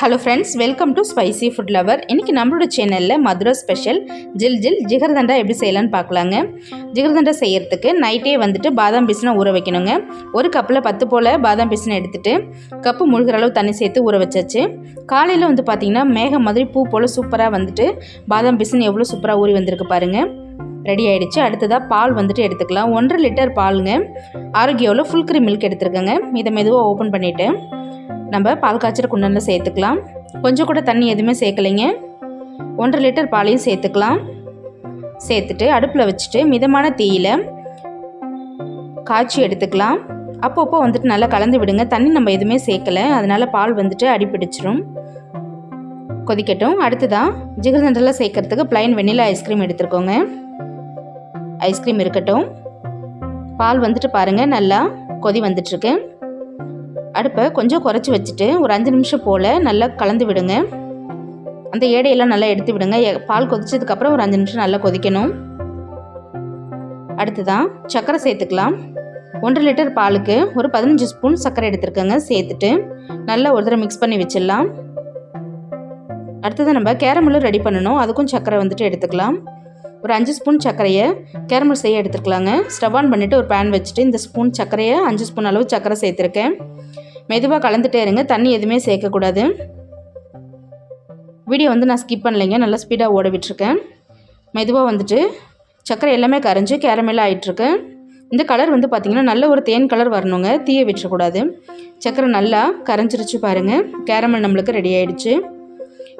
Hello friends welcome to spicy food lover இன்றைக்கி நம்மளோட சேனலில் மதுரை ஸ்பெஷல் ஜில் ஜில் ஜிகர்தண்டா எப்படி செய்யலான்னு பார்க்கலாங்க. ஜிகர்தண்டா செய்கிறதுக்கு நைட்டே வந்துட்டு பாதாம் பிஸ்னை ஊற வைக்கணுங்க. ஒரு கப்பில் பத்து போல் பாதாம் பிஸ்னை எடுத்துகிட்டு கப்பு முழுகிற அளவு தண்ணி சேர்த்து ஊற வச்சாச்சு. காலையில் வந்து பார்த்திங்கன்னா மேகம் மாதிரி பூ போல் சூப்பராக வந்துட்டு பாதாம் பிஸ்னு எவ்வளோ சூப்பராக ஊறி வந்திருக்கு பாருங்கள் ரெடி ஆகிடுச்சு அடுத்ததாக பால் வந்துட்டு எடுத்துக்கலாம். ஒன்றரை லிட்டர் பாலுங்க. ஆரோக்கியாவில் ஃபுல் க்ரீம் மில்க் எடுத்துருக்கேங்க. இதை மெதுவாக ஓப்பன் பண்ணிவிட்டு நம்ம பால் காய்ச்சற குண்டனில் சேர்த்துக்கலாம். கொஞ்சம் கூட தண்ணி எதுவுமே சேர்க்கலைங்க. ஒன்றரை லிட்டர் பாலையும் சேர்த்துக்கலாம். சேர்த்துட்டு அடுப்பில் வச்சுட்டு மிதமான தீயில் காய்ச்சி எடுத்துக்கலாம். அப்பப்போ வந்துட்டு நல்லா கலந்து விடுங்க. தண்ணி நம்ம எதுவுமே சேர்க்கலை. அதனால் பால் வந்துட்டு அடிப்பிடிச்சிரும் கொதிக்கட்டும். அடுத்ததான் ஜிகர்தண்டில் சேர்க்கறதுக்கு ப்ளைன் வெண்ணிலா ஐஸ்கிரீம் எடுத்துருக்கோங்க. ஐஸ்கிரீம் இருக்கட்டும். பால் வந்துட்டு பாருங்கள் நல்லா கொதி வந்துட்டுருக்கு. அடுப்பை கொஞ்சம் குறைச்சி வச்சுட்டு ஒரு அஞ்சு நிமிஷம் போல் நல்லா கலந்து விடுங்க. அந்த ஏடையெல்லாம் நல்லா எடுத்து விடுங்க. எ- பால் கொதிச்சதுக்கப்புறம் ஒரு அஞ்சு நிமிஷம் நல்லா கொதிக்கணும். அடுத்ததான் சர்க்கரை சேர்த்துக்கலாம். ஒன்றரை லிட்டர் பாலுக்கு ஒரு பதினஞ்சு ஸ்பூன் சர்க்கரை எடுத்துருக்கேங்க. சேர்த்துட்டு நல்லா ஒரு தடவை மிக்ஸ் பண்ணி வச்சிடலாம். அடுத்தது நம்ம கேரமலும் ரெடி பண்ணணும். அதுக்கும் சர்க்கரை வந்துட்டு எடுத்துக்கலாம். ஒரு அஞ்சு ஸ்பூன் சர்க்கரையை கேரமல் செய்ய எடுத்துக்கலாங்க ஸ்டவ் ஆன் பண்ணிவிட்டு ஒரு பேன் வச்சுட்டு இந்த ஸ்பூன் சர்க்கரையை அஞ்சு ஸ்பூன் அளவு சர்க்கரை சேர்த்துருக்கேன். மெதுவாக கலந்துட்டே இருங்க. தண்ணி எதுவுமே சேர்க்கக்கூடாது. வீடியோ வந்து நான் ஸ்கிப் பண்ணலைங்க. நல்லா ஸ்பீடாக ஓட விட்டுருக்கேன். மெதுவாக வந்துட்டு சர்க்கரை எல்லாமே கரைஞ்சி கேரமெல்லாம் ஆயிட்டுருக்கு. இந்த கலர் வந்து பார்த்திங்கன்னா நல்ல ஒரு தேன் கலர் வரணுங்க. தீய விட்டுறக்கூடாது. சர்க்கரை நல்லா கரைஞ்சிருச்சு பாருங்கள் கேரமல் நம்மளுக்கு ரெடி ஆகிடுச்சு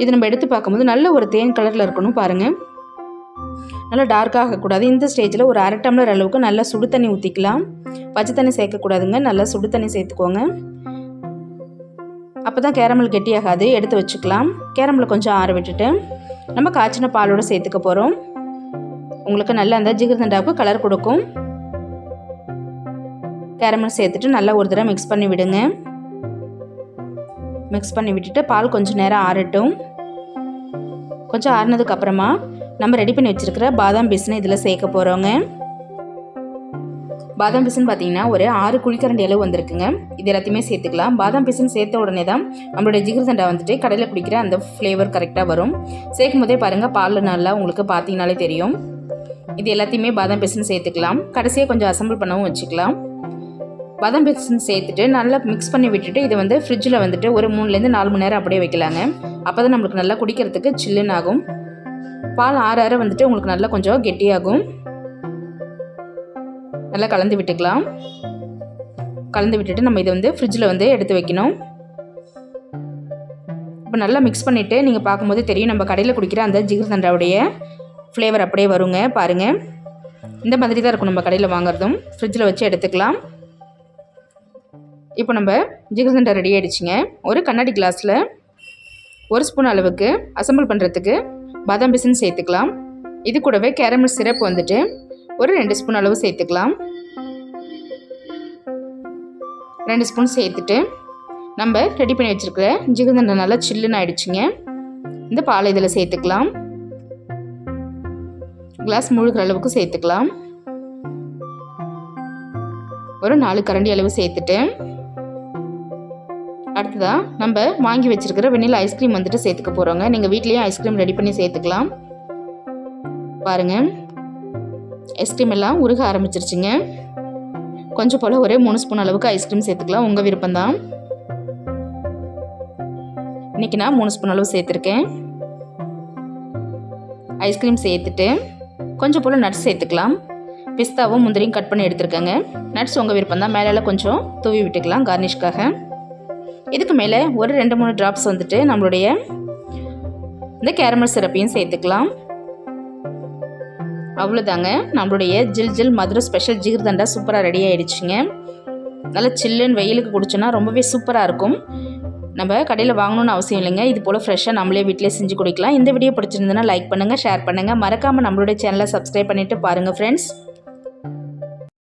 இது நம்ம எடுத்து பார்க்கும்போது நல்ல ஒரு தேன் கலரில் இருக்கணும் பாருங்கள் நல்லா டார்க்காக ஆகக்கூடாது. இந்த ஸ்டேஜில் ஒரு அரை டம்ளர் அளவுக்கு நல்லா சுடு தண்ணி ஊற்றிக்கலாம் பச்சை தண்ணி சேர்க்கக்கூடாதுங்க. நல்லா சுடு தண்ணி சேர்த்துக்கோங்க. அப்போ தான் கேரமல் கெட்டியாகாது. எடுத்து வச்சுக்கலாம். கேரமலை கொஞ்சம் ஆற விட்டுட்டு நம்ம காய்ச்சின பாலோடு சேர்த்துக்க போகிறோம் உங்களுக்கு நல்லா அந்த ஜிகிர்தண்டாவுக்கு கலர் கொடுக்கும். கேரமல் சேர்த்துட்டு நல்லா ஒரு தடவை மிக்ஸ் பண்ணி விடுங்க. மிக்ஸ் பண்ணி விட்டுட்டு பால் கொஞ்சம் நேரம் ஆறட்டும். கொஞ்சம் ஆறுனதுக்கு அப்புறமா நம்ம ரெடி பண்ணி வச்சுருக்கிற பாதாம் பீஸ்னு இதில் சேர்க்க போகிறோங்க பாதாம் பிசுன்னு பார்த்தீங்கன்னா ஒரு ஆறு குழிக்கரண்டி அளவு வந்திருக்குங்க. இது எல்லாத்தையுமே சேர்த்துக்கலாம். பாதாம் பிசுன்னு சேர்த்த உடனே தான் நம்மளுடைய ஜிகிர்தண்டா வந்துட்டு கடையில் குடிக்கிற அந்த ஃப்ளேவர் கரெக்டாக வரும். சேர்க்கும் போதே பாருங்கள் பாலில் நல்லா உங்களுக்கு பார்த்தீங்கனாலே தெரியும். இது எல்லாத்தையுமே பாதாம் பிசுன்னு சேர்த்துக்கலாம். கடைசியாக கொஞ்சம் அசம்பிள் பண்ணவும் வச்சுக்கலாம். பாதாம் பிசுன்னு சேர்த்துட்டு நல்லா மிக்ஸ் பண்ணி விட்டுட்டு இதை வந்து ஃப்ரிட்ஜில் வந்துட்டு ஒரு மூணுலேருந்து நாலு மணி நேரம் அப்படியே வைக்கலாங்க. அப்போ தான் நம்மளுக்கு நல்லா குடிக்கிறதுக்கு சில்லுன்னு ஆகும். பால் ஆற ஆற வந்துட்டு உங்களுக்கு நல்லா கொஞ்சம் கெட்டியாகும். நல்லா கலந்து விட்டுக்கலாம். கலந்து விட்டுட்டு நம்ம இதை வந்து ஃப்ரிட்ஜில் வந்து எடுத்து வைக்கணும். இப்போ நல்லா மிக்ஸ் பண்ணிவிட்டு நீங்கள் பார்க்கும்போது தெரியும் நம்ம கடையில் குடிக்கிற அந்த ஜிகிர்தண்டாவுடைய ஃப்ளேவர் அப்படியே வருங்க பாருங்கள் இந்த மாதிரி தான் இருக்கும் நம்ம கடையில் வாங்குறதும். ஃப்ரிட்ஜில் வச்சு எடுத்துக்கலாம். இப்போ நம்ம ஜிகிர்தண்டா ரெடி ஆகிடுச்சிங்க ஒரு கண்ணாடி கிளாஸில் ஒரு ஸ்பூன் அளவுக்கு அசம்பிள் பண்ணுறதுக்கு பாதாம் பிசின் சேர்த்துக்கலாம். இது கூடவே கேரமல் சிரப் வந்துட்டு ஒரு ரெண்டு ஸ்பூன் அளவு சேர்த்துக்கலாம். ரெண்டு ஸ்பூன் சேர்த்துட்டு நம்ம ரெடி பண்ணி வச்சுருக்கிற ஜிகதண்டை நல்லா சில்லுன்னு ஆயிடுச்சுங்க. இந்த பாலை இதில் சேர்த்துக்கலாம். கிளாஸ் முழுகிற அளவுக்கு சேர்த்துக்கலாம். ஒரு நாலு கரண்டி அளவு சேர்த்துட்டு அடுத்ததாக நம்ம வாங்கி வச்சுருக்கிற வெண்ணில் ஐஸ்கிரீம் வந்துட்டு சேர்த்துக்க போகிறோங்க நீங்கள் வீட்லேயும் ஐஸ்கிரீம் ரெடி பண்ணி சேர்த்துக்கலாம். பாருங்கள் ஐஸ்கிரீம் எல்லாம் உருக ஆரம்பிச்சிருச்சுங்க. கொஞ்சம் போல் ஒரே மூணு ஸ்பூன் அளவுக்கு ஐஸ்கிரீம் சேர்த்துக்கலாம். உங்கள் விருப்பம்தான். இன்றைக்கி நான் மூணு ஸ்பூன் அளவு சேர்த்துருக்கேன். ஐஸ்கிரீம் சேர்த்துட்டு கொஞ்சம் போல் நட்ஸ் சேர்த்துக்கலாம். பிஸ்தாவும் முந்திரியும் கட் பண்ணி எடுத்துருக்கேங்க. நட்ஸ் உங்கள் விருப்பம் தான் மேலே கொஞ்சம் தூவி விட்டுக்கலாம் கார்னிஷ்காக இதுக்கு மேலே ஒரு ரெண்டு மூணு ட்ராப்ஸ் வந்துட்டு நம்மளுடைய இந்த கேரமல் சிரப்பையும் சேர்த்துக்கலாம். அவ்வளோதாங்க நம்மளுடைய ஜில் ஜில் மதுரை ஸ்பெஷல் ஜிகிர்தண்டா சூப்பராக ரெடி ஆகிடுச்சிங்க நல்லா சில்லுன்னு வெயிலுக்கு குடிச்சோன்னா ரொம்பவே சூப்பராக இருக்கும். நம்ம கடையில் வாங்கணும்னு அவசியம் இல்லைங்க. இது போல் ஃப்ரெஷ்ஷாக நம்மளே வீட்டிலே செஞ்சு குடிக்கலாம். இந்த வீடியோ பிடிச்சிருந்ததுன்னா லைக் பண்ணுங்கள் ஷேர் பண்ணுங்கள் மறக்காமல் நம்மளுடைய சேனலை சப்ஸ்கிரைப் பண்ணிவிட்டு பாருங்கள் ஃப்ரெண்ட்ஸ்